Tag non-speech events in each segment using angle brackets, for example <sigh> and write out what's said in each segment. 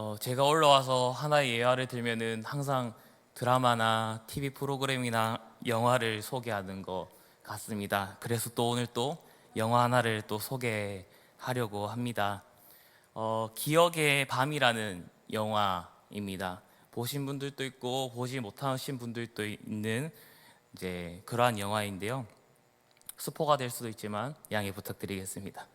어, 제가 올라와서 하나의 예화를 들면은 항상 드라마나 TV 프로그램이나 영화를 소개하는 것 같습니다. 그래서 또 오늘 또 영화 하나를 또 소개하려고 합니다. 어, 기억의 밤이라는 영화입니다. 보신 분들도 있고 보지 못하신 분들도 있는 이제 그러한 영화인데요. 스포가 될 수도 있지만 양해 부탁드리겠습니다.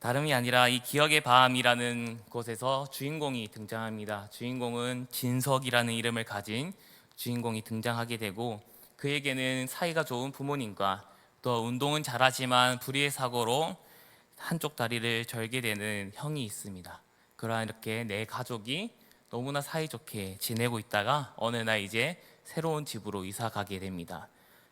다름이 아니라 이 기억의 밤이라는 곳에서 주인공이 등장합니다. 주인공은 진석이라는 이름을 가진 주인공이 등장하게 되고 그에게는 사이가 좋은 부모님과 또 운동은 잘하지만 불의의 사고로 한쪽 다리를 절게 되는 형이 있습니다. 그러한 이렇게 내 가족이 너무나 사이좋게 지내고 있다가 어느 날 이제 새로운 집으로 이사 가게 됩니다.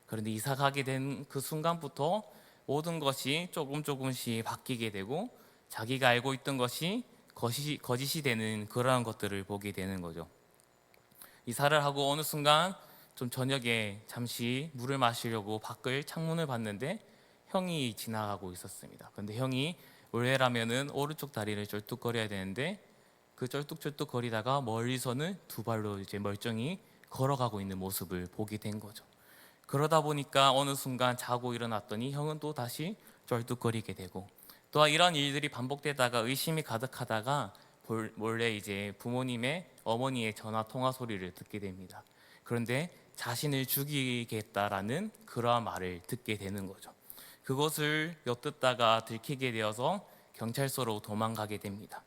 그런데 이사 가게 된 그 순간부터 모든 것이 조금 조금씩 바뀌게 되고 자기가 알고 있던 것이 거짓이, 거짓이 되는 그러한 것들을 보게 되는 거죠. 이사를 하고 어느 순간 좀 저녁에 잠시 물을 마시려고 밖을 창문을 봤는데 형이 지나가고 있었습니다. 근데 형이 원래라면은 오른쪽 다리를 쩔뚝거려야 되는데 그 쩔뚝쩔뚝 거리다가 멀리서는 두 발로 이제 멀쩡히 걸어가고 있는 모습을 보게 된 거죠. 그러다 보니까 어느 순간 자고 일어났더니 형은 또 다시 쩔뚝거리게 되고 또한 이런 일들이 반복되다가 의심이 가득하다가 볼- 몰래 이제 부모님의 어머니의 전화 통화 소리를 듣게 됩니다. 그런데 자신을 죽이겠다라는 그러한 말을 듣게 되는 거죠. 그것을 엿듣다가 들키게 되어서 경찰서로 도망가게 됩니다.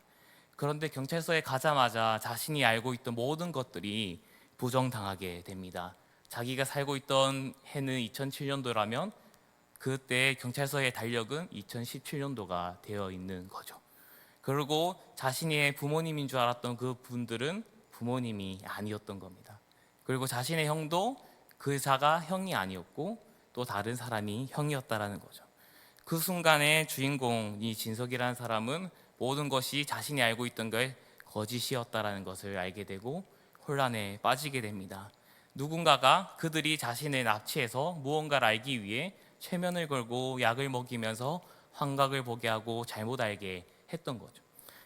그런데 경찰서에 가자마자 자신이 알고 있던 모든 것들이 부정당하게 됩니다. 자기가 살고 있던 해는 2007년도라면 그때 경찰서의 달력은 2017년도가 되어 있는 거죠. 그리고 자신의 부모님인 줄 알았던 그 분들은 부모님이 아니었던 겁니다. 그리고 자신의 형도 그 자가 형이 아니었고 또 다른 사람이 형이었다라는 거죠. 그 순간에 주인공이 진석이라는 사람은 모든 것이 자신이 알고 있던 게 거짓이었다라는 것을 알게 되고 혼란에 빠지게 됩니다. 누군가가 그들이 자신을 납치해서 무언가를 알기 위해 최면을 걸고 약을 먹이면서 환각을 보게 하고 잘못 알게 했던 거죠.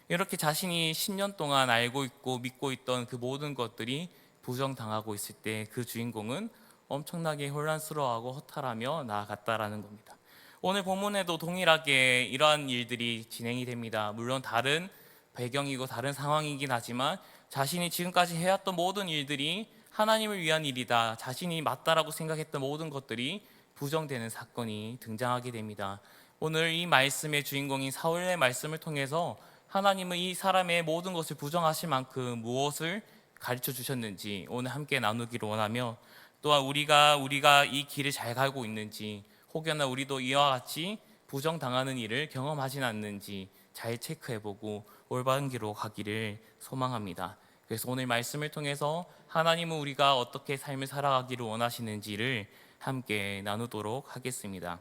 이렇게 자신이 10년 동안 알고 있고 믿고 있던 그 모든 것들이 부정당하고 있을 때 그 주인공은 엄청나게 혼란스러워하고 허탈하며 나아갔다라는 겁니다. 오늘 본문에도 동일하게 이러한 일들이 진행이 됩니다. 물론 다른 배경이고 다른 상황이긴 하지만 자신이 지금까지 해왔던 모든 일들이 하나님을 위한 일이다. 자신이 맞다라고 생각했던 모든 것들이 부정되는 사건이 등장하게 됩니다. 오늘 이 말씀의 주인공인 사울의 말씀을 통해서 하나님은 이 사람의 모든 것을 부정하실 만큼 무엇을 가르쳐 주셨는지 오늘 함께 나누기를 원하며 또한 우리가 우리가 이 길을 잘 가고 있는지 혹여나 우리도 이와 같이 부정당하는 일을 경험하진 않는지 잘 체크해보고 올바른 길로 가기를 소망합니다. 그래서 오늘 말씀을 통해서 하나님은 우리가 어떻게 삶을 살아가기를 원하시는지를 함께 나누도록 하겠습니다.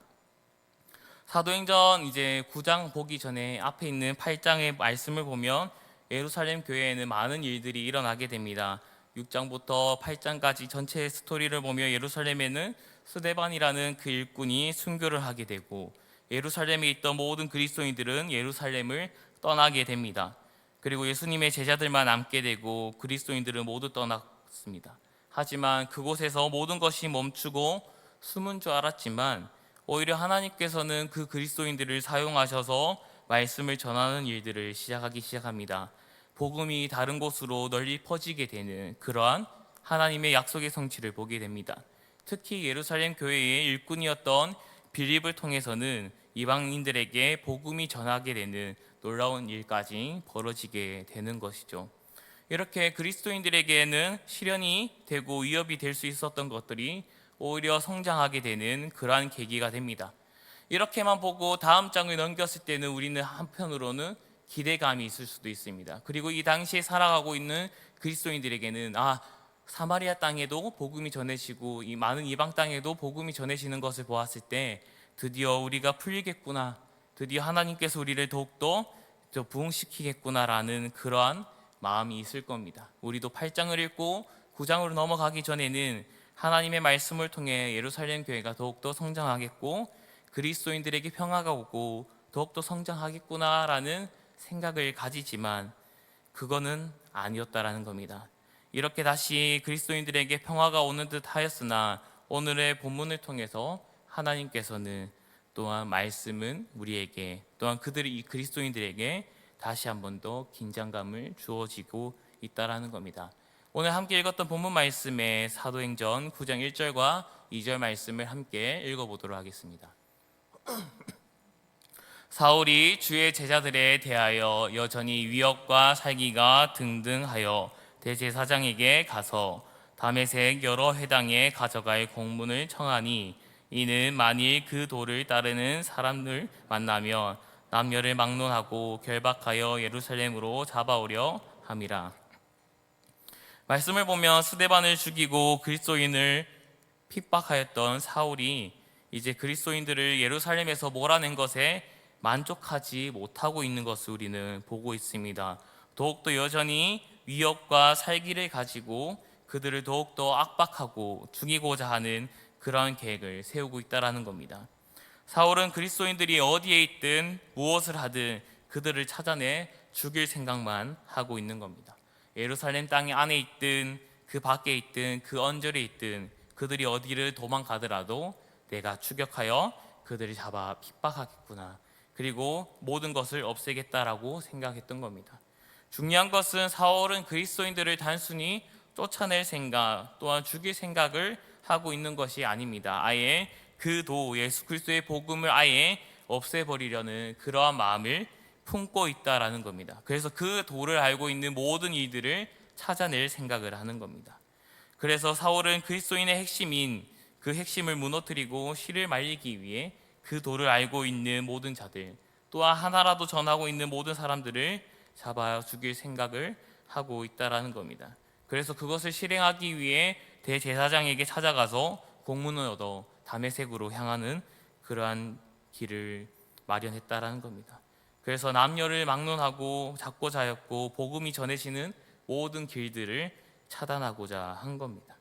사도행전 이제 9장 보기 전에 앞에 있는 8장의 말씀을 보면 예루살렘 교회에는 많은 일들이 일어나게 됩니다. 6장부터 8장까지 전체 스토리를 보며 예루살렘에는 스데반이라는 그 일꾼이 순교를 하게 되고 예루살렘에 있던 모든 그리스도인들은 예루살렘을 떠나게 됩니다. 그리고 예수님의 제자들만 남게 되고 그리스도인들은 모두 떠났습니다. 하지만 그곳에서 모든 것이 멈추고 숨은 줄 알았지만 오히려 하나님께서는 그 그리스도인들을 사용하셔서 말씀을 전하는 일들을 시작하기 시작합니다. 복음이 다른 곳으로 널리 퍼지게 되는 그러한 하나님의 약속의 성취를 보게 됩니다. 특히 예루살렘 교회의 일꾼이었던 빌립을 통해서는 이방인들에게 복음이 전하게 되는 놀라운 일까지 벌어지게 되는 것이죠. 이렇게 그리스도인들에게는 시련이 되고 위협이 될 수 있었던 것들이 오히려 성장하게 되는 그러한 계기가 됩니다. 이렇게만 보고 다음 장을 넘겼을 때는 우리는 한편으로는 기대감이 있을 수도 있습니다. 그리고 이 당시에 살아가고 있는 그리스도인들에게는 아 사마리아 땅에도 복음이 전해지고 이 많은 이방 땅에도 복음이 전해지는 것을 보았을 때 드디어 우리가 풀리겠구나. 드디어 하나님께서 우리를 더욱더 저 부흥시키겠구나라는 그러한 마음이 있을 겁니다. 우리도 8장을 읽고 9장으로 넘어가기 전에는 하나님의 말씀을 통해 예루살렘 교회가 더욱더 성장하겠고 그리스도인들에게 평화가 오고 더욱더 성장하겠구나라는 생각을 가지지만 그거는 아니었다라는 겁니다. 이렇게 다시 그리스도인들에게 평화가 오는 듯 하였으나 오늘의 본문을 통해서 하나님께서는 또한 말씀은 우리에게 또한 그들이 이 그리스도인들에게 다시 한 번 더 긴장감을 주어지고 있다라는 겁니다. 오늘 함께 읽었던 본문 말씀의 사도행전 9장 1절과 2절 말씀을 함께 읽어보도록 하겠습니다. <clears throat> 사울이 주의 제자들에 대하여 여전히 위협과 살기가 등등하여 대제사장에게 가서 담에색 여러 회당에 가져갈 공문을 청하니 이는 만일 그 도를 따르는 사람을 만나면 남녀를 막론하고 결박하여 예루살렘으로 잡아오려 함이라. 말씀을 보면 스데반을 죽이고 그리스도인을 핍박하였던 사울이 이제 그리스도인들을 예루살렘에서 몰아낸 것에 만족하지 못하고 있는 것을 우리는 보고 있습니다. 더욱더 여전히 위협과 살기를 가지고 그들을 더욱더 압박하고 죽이고자 하는 그러한 계획을 세우고 있다라는 겁니다. 사울은 그리스도인들이 어디에 있든 무엇을 하든 그들을 찾아내 죽일 생각만 하고 있는 겁니다. 예루살렘 땅 안에 있든 그 밖에 있든 그 언저리에 있든 그들이 어디를 도망가더라도 내가 추격하여 그들을 잡아 핍박하겠구나. 그리고 모든 것을 없애겠다라고 생각했던 겁니다. 중요한 것은 사울은 그리스도인들을 단순히 쫓아낼 생각 또한 죽일 생각을 하고 있는 것이 아닙니다. 아예 그 도 예수 그리스도의 복음을 아예 없애버리려는 그러한 마음을 품고 있다라는 겁니다. 그래서 그 도를 알고 있는 모든 이들을 찾아낼 생각을 하는 겁니다. 그래서 사울은 그리스도인의 핵심인 그 핵심을 무너뜨리고 실을 말리기 위해 그 도를 알고 있는 모든 자들 또한 하나라도 전하고 있는 모든 사람들을 잡아 죽일 생각을 하고 있다라는 겁니다. 그래서 그것을 실행하기 위해 대제사장에게 찾아가서 공문을 얻어 담에색으로 향하는 그러한 길을 마련했다라는 겁니다. 그래서 남녀를 막론하고 잡고자 하였고 복음이 전해지는 모든 길들을 차단하고자 한 겁니다.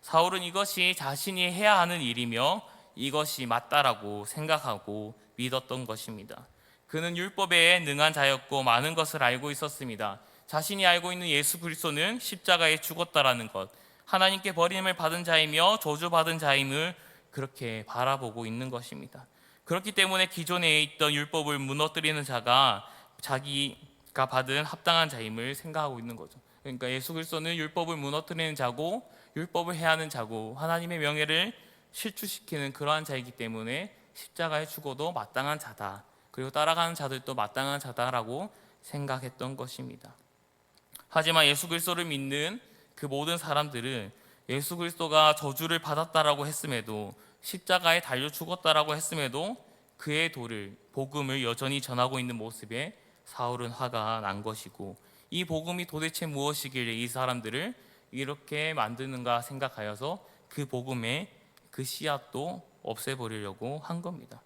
사울은 이것이 자신이 해야 하는 일이며 이것이 맞다라고 생각하고 믿었던 것입니다. 그는 율법에 능한 자였고 많은 것을 알고 있었습니다. 자신이 알고 있는 예수 그리스도는 십자가에 죽었다라는 것, 하나님께 버림을 받은 자이며 저주받은 자임을 그렇게 바라보고 있는 것입니다. 그렇기 때문에 기존에 있던 율법을 무너뜨리는 자가 자기가 받은 합당한 자임을 생각하고 있는 거죠. 그러니까 예수 그리스도는 율법을 무너뜨리는 자고 율법을 해야 하는 자고 하나님의 명예를 실추시키는 그러한 자이기 때문에 십자가에 죽어도 마땅한 자다. 그리고 따라가는 자들도 마땅한 자다라고 생각했던 것입니다. 하지만 예수 그리스도를 믿는 그 모든 사람들은 예수 그리스도가 저주를 받았다라고 했음에도 십자가에 달려 죽었다라고 했음에도 그의 도를 복음을 여전히 전하고 있는 모습에 사울은 화가 난 것이고 이 복음이 도대체 무엇이길래 이 사람들을 이렇게 만드는가 생각하여서 그 복음의 그 씨앗도 없애버리려고 한 겁니다.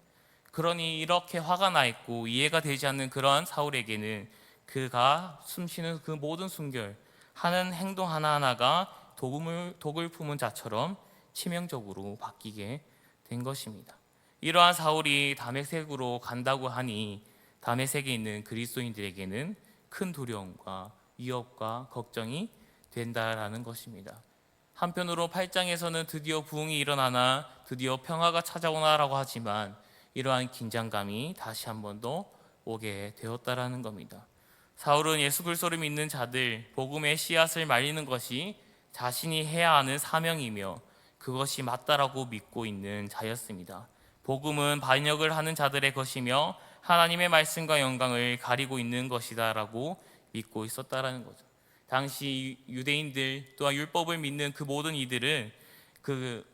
그러니 이렇게 화가 나 있고 이해가 되지 않는 그러한 사울에게는 그가 숨쉬는 그 모든 순결 하는 행동 하나하나가 독을, 독을 품은 자처럼 치명적으로 바뀌게 된 것입니다. 이러한 사울이 담에색으로 간다고 하니 담에색에 있는 그리스도인들에게는 큰 두려움과 위협과 걱정이 된다라는 것입니다. 한편으로 8장에서는 드디어 부흥이 일어나나 드디어 평화가 찾아오나라고 하지만 이러한 긴장감이 다시 한 번 더 오게 되었다라는 겁니다. 사울은 예수 그리스도를 믿는 자들 복음의 씨앗을 말리는 것이 자신이 해야 하는 사명이며 그것이 맞다라고 믿고 있는 자였습니다. 복음은 반역을 하는 자들의 것이며 하나님의 말씀과 영광을 가리고 있는 것이다라고 믿고 있었다라는 거죠. 당시 유대인들 또한 율법을 믿는 그 모든 이들은 그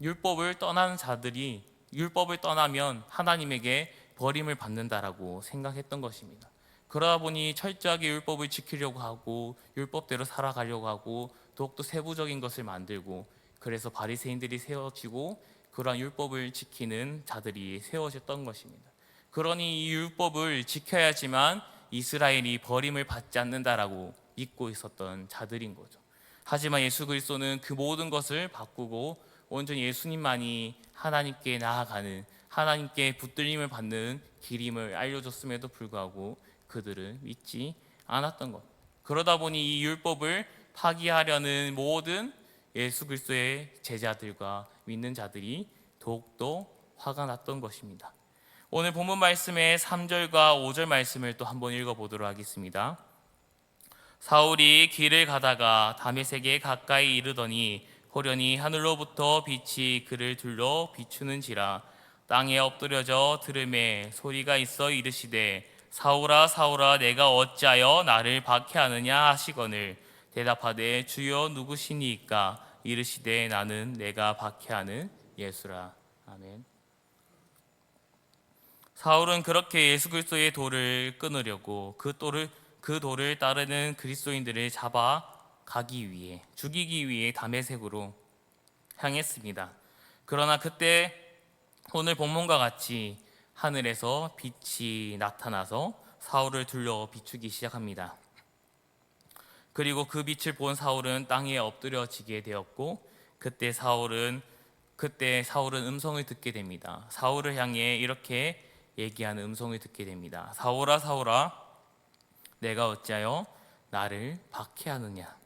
율법을 떠나는 자들이 율법을 떠나면 하나님에게 버림을 받는다라고 생각했던 것입니다. 그러다 보니 철저하게 율법을 지키려고 하고 율법대로 살아가려고 하고 더욱더 세부적인 것을 만들고 그래서 바리새인들이 세워지고 그러한 율법을 지키는 자들이 세워졌던 것입니다. 그러니 이 율법을 지켜야지만 이스라엘이 버림을 받지 않는다라고 믿고 있었던 자들인 거죠. 하지만 예수 그리스도는 그 모든 것을 바꾸고 온전히 예수님만이 하나님께 나아가는 하나님께 붙들림을 받는 길임을 알려줬음에도 불구하고 그들은 믿지 않았던 것. 그러다 보니 이 율법을 파기하려는 모든 예수 그리스도의 제자들과 믿는 자들이 더욱더 화가 났던 것입니다. 오늘 본문 말씀의 3절과 5절 말씀을 또 한번 읽어 보도록 하겠습니다. 사울이 길을 가다가 다메섹에 가까이 이르더니 호련히 하늘로부터 빛이 그를 둘러 비추는지라 땅에 엎드려져 들음에 소리가 있어 이르시되 사울아 사울아 내가 어찌하여 나를 박해하느냐 하시거늘 대답하되 주여 누구시니까 이르시되 나는 내가 박해하는 예수라 아멘. 사울은 그렇게 예수 그리스도의 돌을 끊으려고 그 돌을 그 돌을 따르는 그리스도인들을 잡아 가기 위해 죽이기 위해 담에색으로 향했습니다. 그러나 그때 오늘 본문과 같이 하늘에서 빛이 나타나서 사울을 둘러 비추기 시작합니다. 그리고 그 빛을 본 사울은 땅에 엎드려지게 되었고 그때 사울은 그때 사울은 음성을 듣게 됩니다. 사울을 향해 이렇게 얘기하는 음성을 듣게 됩니다. 사울아 사울아 내가 어찌하여 나를 박해하느냐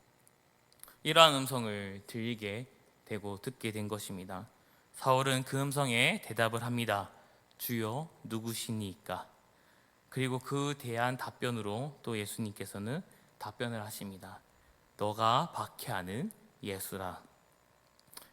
이러한 음성을 들리게 되고 듣게 된 것입니다. 사울은 그 음성에 대답을 합니다. 주여 누구시니까? 그리고 그 대한 답변으로 또 예수님께서는 답변을 하십니다. 너가 박해하는 예수라.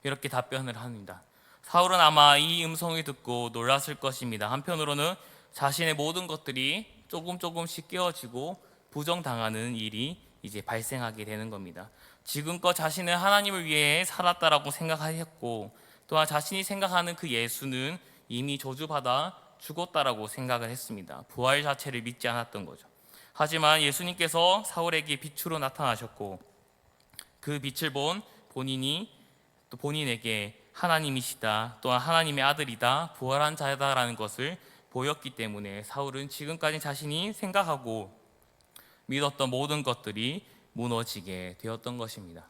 이렇게 답변을 합니다. 사울은 아마 이 음성을 듣고 놀랐을 것입니다. 한편으로는 자신의 모든 것들이 조금 조금씩 깨어지고 부정당하는 일이 이제 발생하게 되는 겁니다. 지금껏 자신은 하나님을 위해 살았다라고 생각하였고 또한 자신이 생각하는 그 예수는 이미 저주받아 죽었다라고 생각을 했습니다. 부활 자체를 믿지 않았던 거죠. 하지만 예수님께서 사울에게 빛으로 나타나셨고 그 빛을 본 본인이 또 본인에게 하나님이시다 또한 하나님의 아들이다 부활한 자다라는 것을 보였기 때문에 사울은 지금까지 자신이 생각하고 믿었던 모든 것들이 무너지게 되었던 것입니다.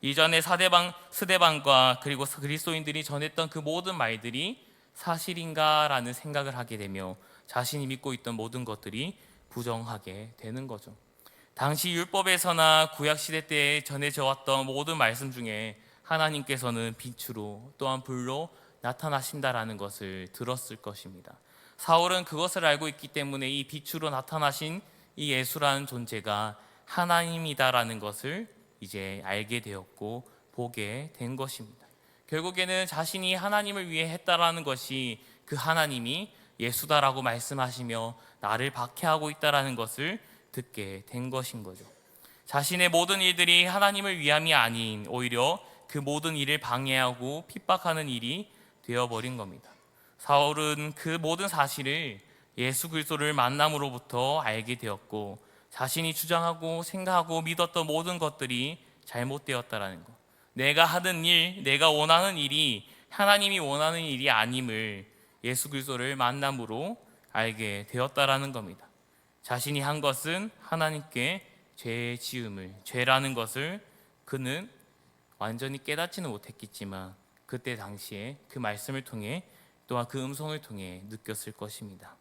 이전에 사대방 스데반과 그리고 그리스도인들이 전했던 그 모든 말들이 사실인가라는 생각을 하게 되며 자신이 믿고 있던 모든 것들이 부정하게 되는 거죠. 당시 율법에서나 구약 시대 때 전해져 왔던 모든 말씀 중에 하나님께서는 빛으로 또한 불로 나타나신다라는 것을 들었을 것입니다. 사울은 그것을 알고 있기 때문에 이 빛으로 나타나신 이 예수라는 존재가 하나님이다라는 것을 이제 알게 되었고 보게 된 것입니다. 결국에는 자신이 하나님을 위해 했다라는 것이 그 하나님이 예수다라고 말씀하시며 나를 박해하고 있다라는 것을 듣게 된 것인 거죠. 자신의 모든 일들이 하나님을 위함이 아닌 오히려 그 모든 일을 방해하고 핍박하는 일이 되어버린 겁니다. 사울은 그 모든 사실을 예수 그리스도를 만남으로부터 알게 되었고 자신이 주장하고 생각하고 믿었던 모든 것들이 잘못되었다라는 것. 내가 하는 일, 내가 원하는 일이 하나님이 원하는 일이 아님을 예수 그리스도를 만남으로 알게 되었다라는 겁니다. 자신이 한 것은 하나님께 죄의 지음을 죄라는 것을 그는 완전히 깨닫지는 못했겠지만 그때 당시에 그 말씀을 통해 또한 그 음성을 통해 느꼈을 것입니다.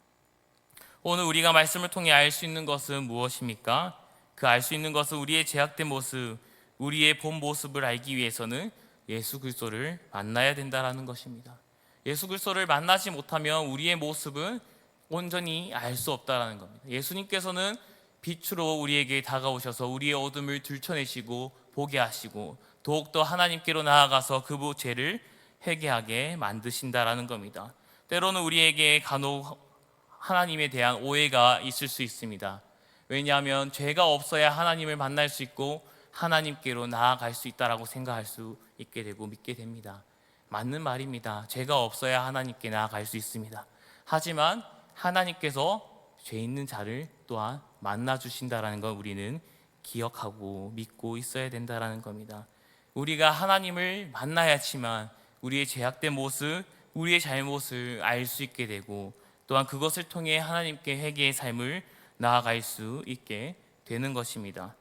오늘 우리가 말씀을 통해 알 수 있는 것은 무엇입니까? 그 알 수 있는 것은 우리의 제약된 모습, 우리의 본 모습을 알기 위해서는 예수 그리스도를 만나야 된다라는 것입니다. 예수 그리스도를 만나지 못하면 우리의 모습은 온전히 알 수 없다라는 겁니다. 예수님께서는 빛으로 우리에게 다가오셔서 우리의 어둠을 들춰내시고 보게 하시고 더욱더 하나님께로 나아가서 그 죄를 회개하게 만드신다라는 겁니다. 때로는 우리에게 간혹 하나님에 대한 오해가 있을 수 있습니다. 왜냐하면 죄가 없어야 하나님을 만날 수 있고 하나님께로 나아갈 수 있다라고 생각할 수 있게 되고 믿게 됩니다. 맞는 말입니다. 죄가 없어야 하나님께 나아갈 수 있습니다. 하지만 하나님께서 죄 있는 자를 또한 만나 주신다라는 걸 우리는 기억하고 믿고 있어야 된다라는 겁니다. 우리가 하나님을 만나야지만 우리의 죄악된 모습, 우리의 잘못을 알 수 있게 되고 또한 그것을 통해 하나님께 회개의 삶을 나아갈 수 있게 되는 것입니다.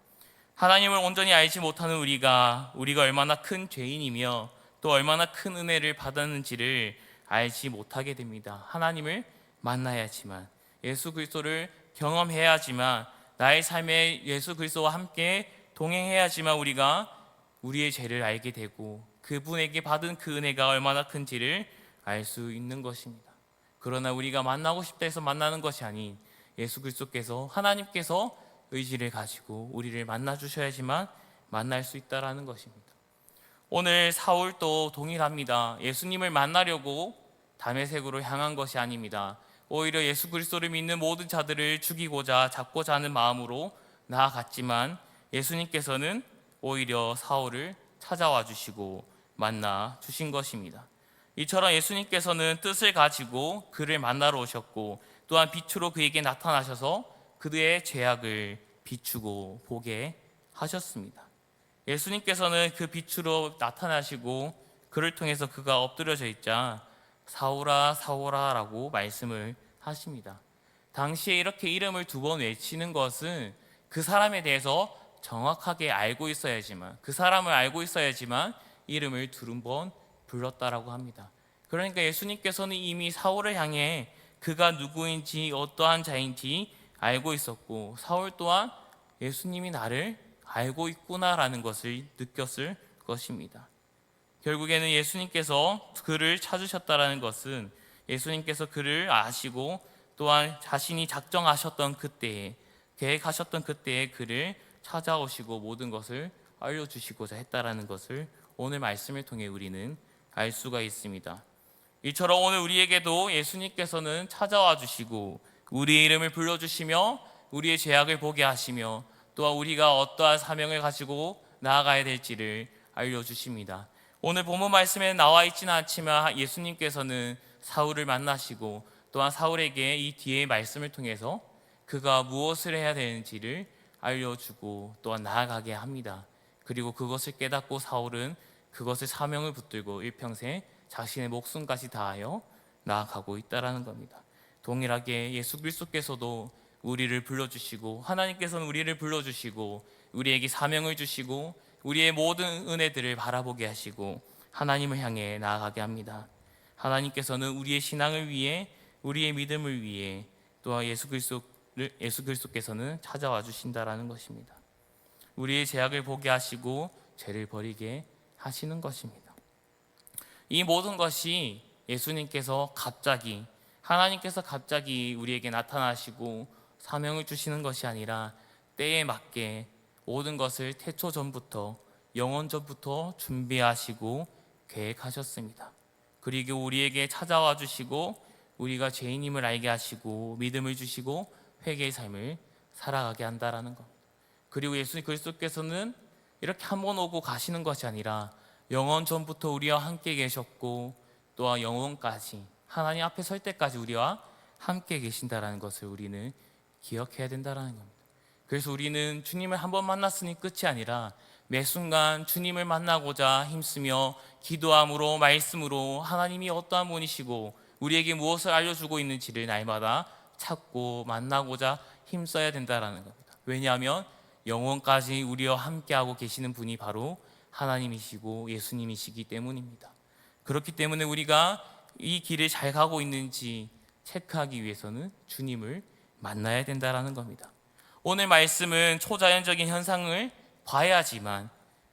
하나님을 온전히 알지 못하는 우리가 우리가 얼마나 큰 죄인이며 또 얼마나 큰 은혜를 받았는지를 알지 못하게 됩니다. 하나님을 만나야지만 예수 그리스도를 경험해야지만 나의 삶에 예수 그리스도와 함께 동행해야지만 우리가 우리의 죄를 알게 되고 그분에게 받은 그 은혜가 얼마나 큰지를 알 수 있는 것입니다. 그러나 우리가 만나고 싶다 해서 만나는 것이 아닌 예수 그리스도께서 하나님께서 의지를 가지고 우리를 만나 주셔야지만 만날 수 있다라는 것입니다. 오늘 사울도 동일합니다. 예수님을 만나려고 담에색으로 향한 것이 아닙니다. 오히려 예수 그리스도를 믿는 모든 자들을 죽이고자 잡고자 하는 마음으로 나아갔지만 예수님께서는 오히려 사울을 찾아와 주시고 만나 주신 것입니다. 이처럼 예수님께서는 뜻을 가지고 그를 만나러 오셨고 또한 빛으로 그에게 나타나셔서 그의 죄악을 비추고 보게 하셨습니다. 예수님께서는 그 빛으로 나타나시고 그를 통해서 그가 엎드려져 있자 사오라 사오라라고 말씀을 하십니다. 당시에 이렇게 이름을 두 번 외치는 것은 그 사람에 대해서 정확하게 알고 있어야지만 그 사람을 알고 있어야지만 이름을 두른 번 불렀다라고 합니다. 그러니까 예수님께서는 이미 사울을 향해 그가 누구인지 어떠한 자인지 알고 있었고 사울 또한 예수님이 나를 알고 있구나라는 것을 느꼈을 것입니다. 결국에는 예수님께서 그를 찾으셨다라는 것은 예수님께서 그를 아시고 또한 자신이 작정하셨던 그때에 계획하셨던 그때에 그를 찾아오시고 모든 것을 알려주시고자 했다라는 것을 오늘 말씀을 통해 우리는 알 수가 있습니다. 이처럼 오늘 우리에게도 예수님께서는 찾아와 주시고 우리의 이름을 불러주시며 우리의 죄악을 보게 하시며 또한 우리가 어떠한 사명을 가지고 나아가야 될지를 알려주십니다. 오늘 본문 말씀에 나와 있지는 않지만 예수님께서는 사울을 만나시고 또한 사울에게 이 뒤의 말씀을 통해서 그가 무엇을 해야 되는지를 알려주고 또한 나아가게 합니다. 그리고 그것을 깨닫고 사울은 그것을 사명을 붙들고 일평생 자신의 목숨까지 다하여 나아가고 있다라는 겁니다. 동일하게 예수 그리스도께서도 우리를 불러주시고 하나님께서는 우리를 불러주시고 우리에게 사명을 주시고 우리의 모든 은혜들을 바라보게 하시고 하나님을 향해 나아가게 합니다. 하나님께서는 우리의 신앙을 위해 우리의 믿음을 위해 또한 예수 그리스도를 예수 그리스도께서는 찾아와 주신다라는 것입니다. 우리의 죄악을 보게 하시고 죄를 버리게 하시는 것입니다. 이 모든 것이 예수님께서 갑자기 하나님께서 갑자기 우리에게 나타나시고 사명을 주시는 것이 아니라 때에 맞게 모든 것을 태초 전부터 영원 전부터 준비하시고 계획하셨습니다. 그리고 우리에게 찾아와 주시고 우리가 죄인임을 알게 하시고 믿음을 주시고 회개의 삶을 살아가게 한다라는 것. 그리고 예수 그리스도께서는 이렇게 한 번 오고 가시는 것이 아니라 영원 전부터 우리와 함께 계셨고 또한 영원까지 하나님 앞에 설 때까지 우리와 함께 계신다라는 것을 우리는 기억해야 된다라는 겁니다. 그래서 우리는 주님을 한 번 만났으니 끝이 아니라 매 순간 주님을 만나고자 힘쓰며 기도함으로 말씀으로 하나님이 어떠한 분이시고 우리에게 무엇을 알려주고 있는지를 날마다 찾고 만나고자 힘써야 된다라는 겁니다. 왜냐하면 영원까지 우리와 함께하고 계시는 분이 바로 하나님이시고 예수님이시기 때문입니다. 그렇기 때문에 우리가 이 길을 잘 가고 있는지 체크하기 위해서는 주님을 만나야 된다라는 겁니다. 오늘 말씀은 초자연적인 현상을 봐야지만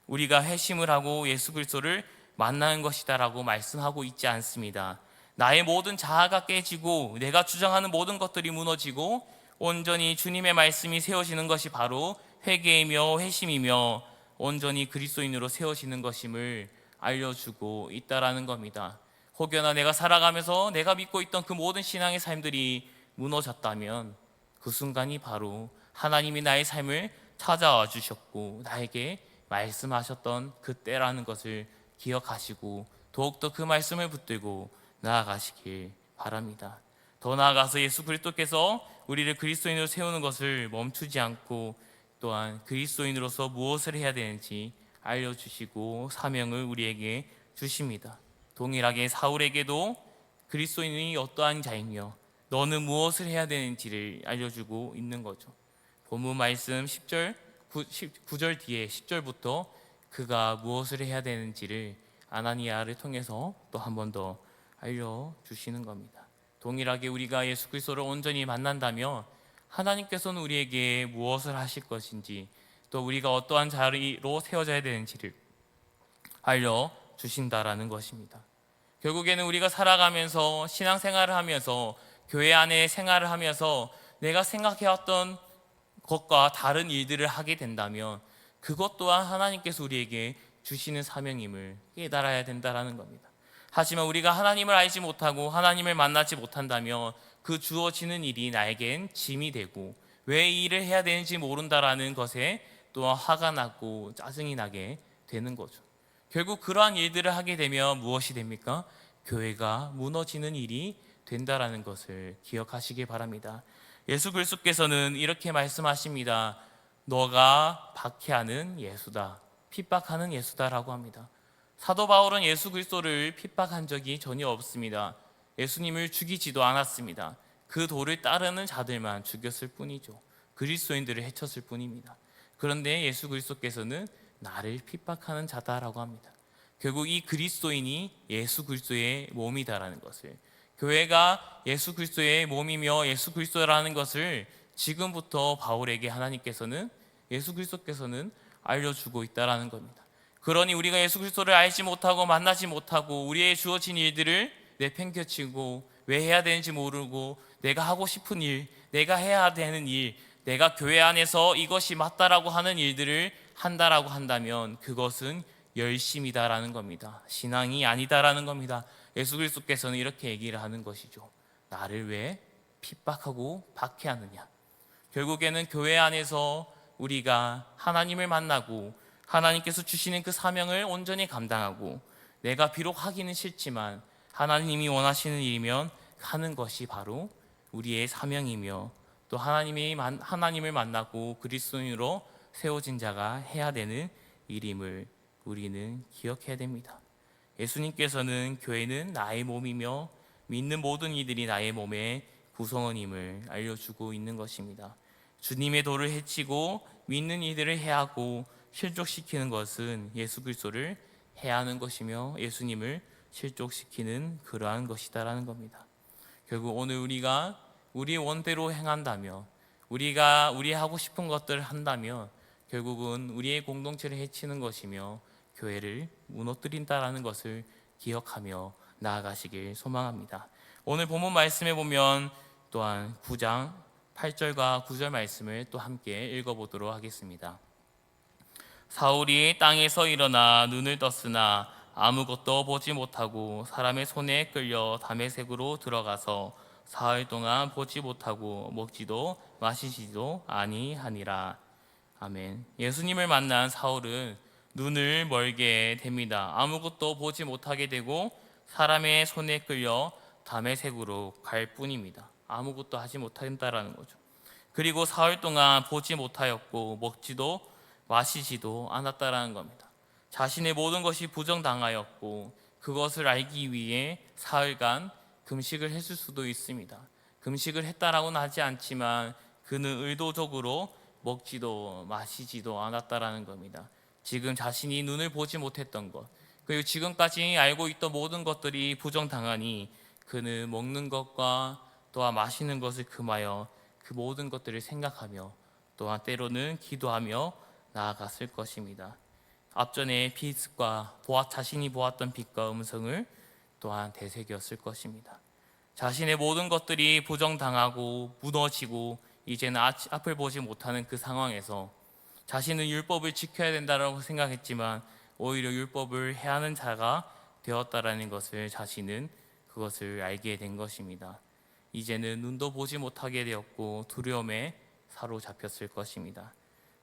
우리가 회심을 하고 예수 그리스도를 만나는 것이다라고 말씀하고 있지 않습니다. 나의 모든 자아가 깨지고 내가 주장하는 모든 것들이 무너지고 온전히 주님의 말씀이 세워지는 것이 바로 회개이며 회심이며 온전히 그리스도인으로 세워지는 것임을 알려주고 있다라는 겁니다. 혹여나 내가 살아가면서 내가 믿고 있던 그 모든 신앙의 삶들이 무너졌다면 그 순간이 바로 하나님이 나의 삶을 찾아와 주셨고 나에게 말씀하셨던 그때라는 것을 기억하시고 더욱더 그 말씀을 붙들고 나아가시길 바랍니다. 더 나아가서 예수 그리스도께서 우리를 그리스도인으로 세우는 것을 멈추지 않고 또한 그리스도인으로서 무엇을 해야 되는지 알려주시고 사명을 우리에게 주십니다. 동일하게 사울에게도 그리스도인이 어떠한 자이며 너는 무엇을 해야 되는지를 알려주고 있는 거죠. 본문 말씀 10절 9, 절 뒤에 10절부터 그가 무엇을 해야 되는지를 아나니아를 통해서 또 한 번 더 알려 주시는 겁니다. 동일하게 우리가 예수 그리스도를 온전히 만난다면 하나님께서는 우리에게 무엇을 하실 것인지 또 우리가 어떠한 자리로 세워져야 되는지를 알려 주신다라는 것입니다. 결국에는 우리가 살아가면서 신앙생활을 하면서 교회 안에 생활을 하면서 내가 생각해왔던 것과 다른 일들을 하게 된다면 그것 또한 하나님께서 우리에게 주시는 사명임을 깨달아야 된다라는 겁니다. 하지만 우리가 하나님을 알지 못하고 하나님을 만나지 못한다면 그 주어지는 일이 나에겐 짐이 되고 왜 이 일을 해야 되는지 모른다라는 것에 또한 화가 나고 짜증이 나게 되는 거죠. 결국 그러한 일들을 하게 되면 무엇이 됩니까? 교회가 무너지는 일이 된다라는 것을 기억하시기 바랍니다. 예수 그리스도께서는 이렇게 말씀하십니다. 너가 박해하는 예수다. 핍박하는 예수다라고 합니다. 사도 바울은 예수 그리스도를 핍박한 적이 전혀 없습니다. 예수님을 죽이지도 않았습니다. 그 도를 따르는 자들만 죽였을 뿐이죠. 그리스도인들을 해쳤을 뿐입니다. 그런데 예수 그리스도께서는 나를 핍박하는 자다라고 합니다. 결국 이 그리스도인이 예수 그리스도의 몸이다라는 것을 교회가 예수 그리스도의 몸이며 예수 그리스도라는 것을 지금부터 바울에게 하나님께서는 예수 그리스도께서는 알려주고 있다라는 겁니다. 그러니 우리가 예수 그리스도를 알지 못하고 만나지 못하고 우리의 주어진 일들을 내팽겨치고 왜 해야 되는지 모르고 내가 하고 싶은 일, 내가 해야 되는 일, 내가 교회 안에서 이것이 맞다라고 하는 일들을 한다라고 한다면 그것은 열심이다라는 겁니다. 신앙이 아니다라는 겁니다. 예수 그리스도께서는 이렇게 얘기를 하는 것이죠. 나를 왜 핍박하고 박해하느냐? 결국에는 교회 안에서 우리가 하나님을 만나고 하나님께서 주시는 그 사명을 온전히 감당하고 내가 비록 하기는 싫지만 하나님이 원하시는 일이면 하는 것이 바로 우리의 사명이며 또 하나님이 만- 하나님을 만나고 그리스도인으로 세워진 자가 해야 되는 일임을 우리는 기억해야 됩니다. 예수님께서는 교회는 나의 몸이며 믿는 모든 이들이 나의 몸의 구성원임을 알려주고 있는 것입니다. 주님의 도를 해치고 믿는 이들을 해하고 실족시키는 것은 예수 그리스도를 해하는 것이며 예수님을 실족시키는 그러한 것이다라는 겁니다. 결국 오늘 우리가 우리 원대로 행한다면 우리가 우리 하고 싶은 것들을 한다면 결국은 우리의 공동체를 해치는 것이며 교회를 무너뜨린다라는 것을 기억하며 나아가시길 소망합니다. 오늘 본문 말씀에 보면 또한 9장 8절과 9절 말씀을 또 함께 읽어보도록 하겠습니다. 사울이 땅에서 일어나 눈을 떴으나 아무것도 보지 못하고 사람의 손에 끌려 담에색으로 들어가서 사흘 동안 보지 못하고 먹지도 마시지도 아니하니라. 아멘. 예수님을 만난 사울은 눈을 멀게 됩니다. 아무것도 보지 못하게 되고 사람의 손에 끌려 담에색으로 갈 뿐입니다. 아무것도 하지 못한다라는 거죠. 그리고 사흘 동안 보지 못하였고 먹지도 마시지도 않았다라는 겁니다. 자신의 모든 것이 부정당하였고 그것을 알기 위해 사흘간 금식을 했을 수도 있습니다. 금식을 했다라고는 하지 않지만 그는 의도적으로 먹지도 마시지도 않았다라는 겁니다. 지금 자신이 눈을 보지 못했던 것 그리고 지금까지 알고 있던 모든 것들이 부정당하니 그는 먹는 것과 또한 마시는 것을 금하여 그 모든 것들을 생각하며 또한 때로는 기도하며 나아갔을 것입니다. 앞전에 빛과 보아 자신이 보았던 빛과 음성을 또한 되새겼을 것입니다. 자신의 모든 것들이 부정당하고 무너지고 이제는 앞- 앞을 보지 못하는 그 상황에서 자신은 율법을 지켜야 된다고 생각했지만 오히려 율법을 해하는 자가 되었다라는 것을 자신은 그것을 알게 된 것입니다. 이제는 눈도 보지 못하게 되었고 두려움에 사로잡혔을 것입니다.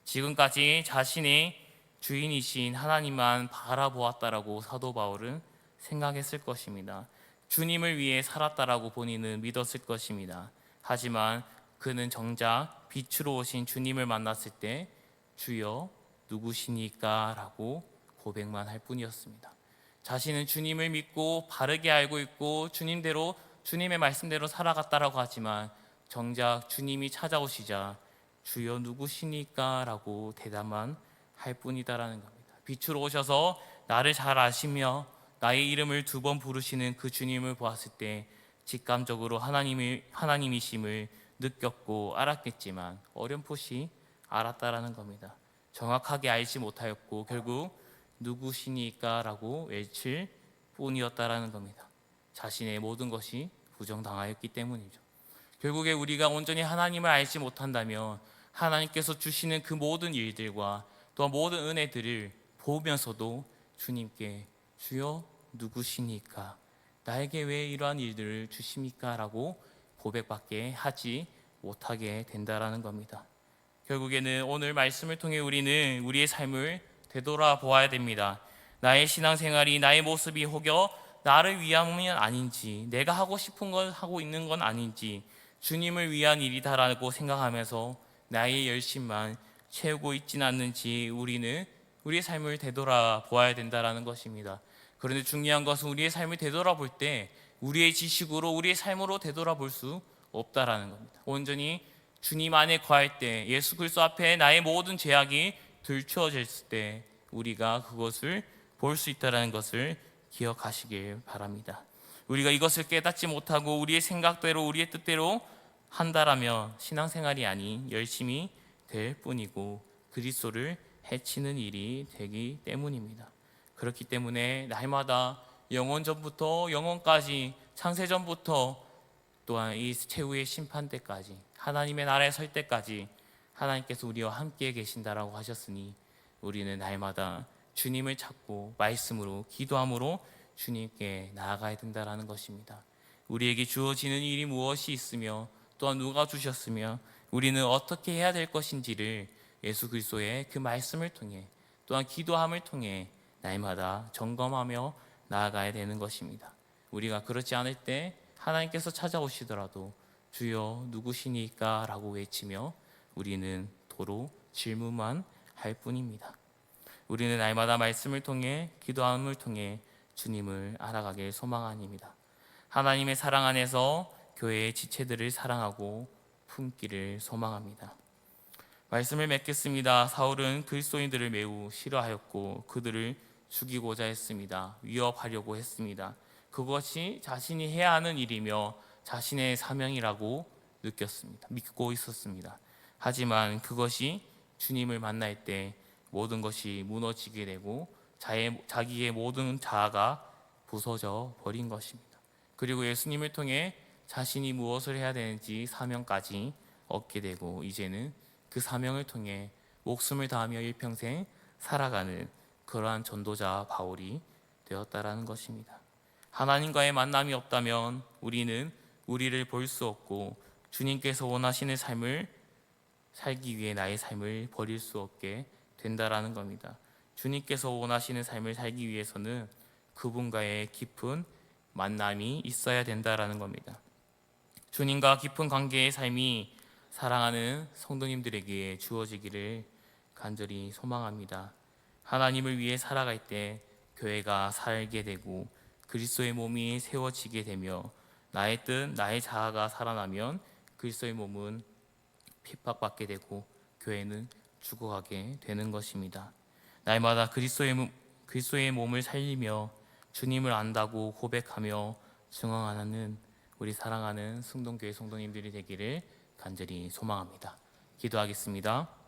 지금까지 자신의 주인이신 하나님만 바라보았다라고 사도 바울은 생각했을 것입니다. 주님을 위해 살았다라고 본인은 믿었을 것입니다. 하지만 그는 정작 빛으로 오신 주님을 만났을 때 주여 누구시니까 라고 고백만 할 뿐이었습니다. 자신은 주님을 믿고 바르게 알고 있고 주님대로 주님의 말씀대로 살아갔다라고 하지만 정작 주님이 찾아오시자 주여 누구시니까 라고 대답만 할 뿐이다라는 겁니다. 빛으로 오셔서 나를 잘 아시며 나의 이름을 두 번 부르시는 그 주님을 보았을 때 직감적으로 하나님이 하나님이심을 느꼈고 알았겠지만 어렴풋이 알았다라는 겁니다. 정확하게 알지 못하였고 결국 누구시니까라고 외칠 뿐이었다라는 겁니다. 자신의 모든 것이 부정당하였기 때문이죠. 결국에 우리가 온전히 하나님을 알지 못한다면 하나님께서 주시는 그 모든 일들과 또한 모든 은혜들을 보면서도 주님께 주여 누구시니까 나에게 왜 이러한 일들을 주십니까? 라고 고백밖에 하지 못하게 된다라는 겁니다. 결국에는 오늘 말씀을 통해 우리는 우리의 삶을 되돌아보아야 됩니다. 나의 신앙생활이 나의 모습이 혹여 나를 위함이 아닌지 내가 하고 싶은 걸 하고 있는 건 아닌지 주님을 위한 일이다라고 생각하면서 나의 열심만 채우고 있진 않는지 우리는 우리의 삶을 되돌아보아야 된다라는 것입니다. 그런데 중요한 것은 우리의 삶을 되돌아볼 때 우리의 지식으로 우리의 삶으로 되돌아볼 수 없다라는 겁니다. 온전히 주님 안에 거할 때 예수 그리스도 앞에 나의 모든 죄악이 들추어졌을 때 우리가 그것을 볼 수 있다라는 것을 기억하시길 바랍니다. 우리가 이것을 깨닫지 못하고 우리의 생각대로 우리의 뜻대로 한다라면 신앙생활이 아닌 열심히 될 뿐이고 그리스도를 해치는 일이 되기 때문입니다. 그렇기 때문에 날마다 영원 전부터 영원까지 창세전부터 또한 이 최후의 심판 때까지 하나님의 나라에 설 때까지 하나님께서 우리와 함께 계신다라고 하셨으니 우리는 날마다 주님을 찾고 말씀으로 기도함으로 주님께 나아가야 된다라는 것입니다. 우리에게 주어지는 일이 무엇이 있으며 또한 누가 주셨으며 우리는 어떻게 해야 될 것인지를 예수 그리스도의 그 말씀을 통해 또한 기도함을 통해 날마다 점검하며 나아가야 되는 것입니다. 우리가 그렇지 않을 때 하나님께서 찾아오시더라도 주여 누구시니까 라고 외치며 우리는 도로 질문만 할 뿐입니다. 우리는 날마다 말씀을 통해 기도함을 통해 주님을 알아가길 소망하니입니다. 하나님의 사랑 안에서 교회의 지체들을 사랑하고 품기를 소망합니다. 말씀을 맺겠습니다. 사울은 그리스도인들을 매우 싫어하였고 그들을 죽이고자 했습니다. 위협하려고 했습니다. 그것이 자신이 해야 하는 일이며 자신의 사명이라고 느꼈습니다. 믿고 있었습니다. 하지만 그것이 주님을 만날 때 모든 것이 무너지게 되고 자기의 모든 자아가 부서져 버린 것입니다. 그리고 예수님을 통해 자신이 무엇을 해야 되는지 사명까지 얻게 되고 이제는 그 사명을 통해 목숨을 다하며 일평생 살아가는 그러한 전도자 바울이 되었다라는 것입니다. 하나님과의 만남이 없다면 우리는 우리를 볼 수 없고 주님께서 원하시는 삶을 살기 위해 나의 삶을 버릴 수 없게 된다라는 겁니다. 주님께서 원하시는 삶을 살기 위해서는 그분과의 깊은 만남이 있어야 된다라는 겁니다. 주님과 깊은 관계의 삶이 사랑하는 성도님들에게 주어지기를 간절히 소망합니다. 하나님을 위해 살아갈 때 교회가 살게 되고 그리스도의 몸이 세워지게 되며 나의 뜻, 나의 자아가 살아나면 그리스도의 몸은 핍박받게 되고 교회는 죽어가게 되는 것입니다. 날마다 그리스도의, 몸- 그리스도의 몸을 살리며 주님을 안다고 고백하며 증언하는 우리 사랑하는 승동교회 성도님들이 되기를 간절히 소망합니다. 기도하겠습니다.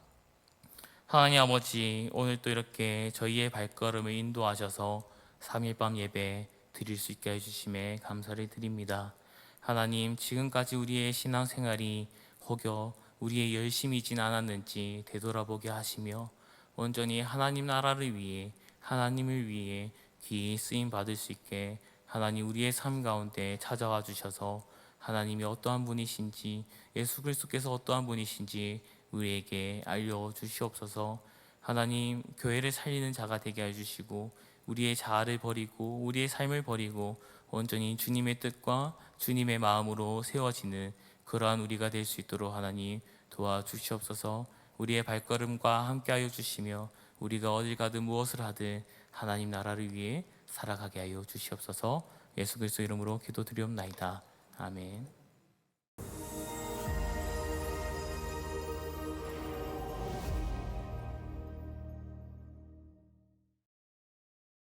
하나님 아버지 오늘 또 이렇게 저희의 발걸음을 인도하셔서 3일 밤 예배 드릴 수 있게 해주심에 감사를 드립니다. 하나님 지금까지 우리의 신앙생활이 혹여 우리의 열심이진 않았는지 되돌아보게 하시며 온전히 하나님 나라를 위해 하나님을 위해 귀히 쓰임 받을 수 있게 하나님 우리의 삶 가운데 찾아와 주셔서 하나님이 어떠한 분이신지 예수 그리스도께서 어떠한 분이신지 우리에게 알려 주시옵소서. 하나님 교회를 살리는 자가 되게 해 주시고 우리의 자아를 버리고 우리의 삶을 버리고 온전히 주님의 뜻과 주님의 마음으로 세워지는 그러한 우리가 될 수 있도록 하나님 도와주시옵소서. 우리의 발걸음과 함께하여 주시며 우리가 어딜 가든 무엇을 하든 하나님 나라를 위해 살아가게 하여 주시옵소서. 예수 그리스도 이름으로 기도드리옵나이다. 아멘.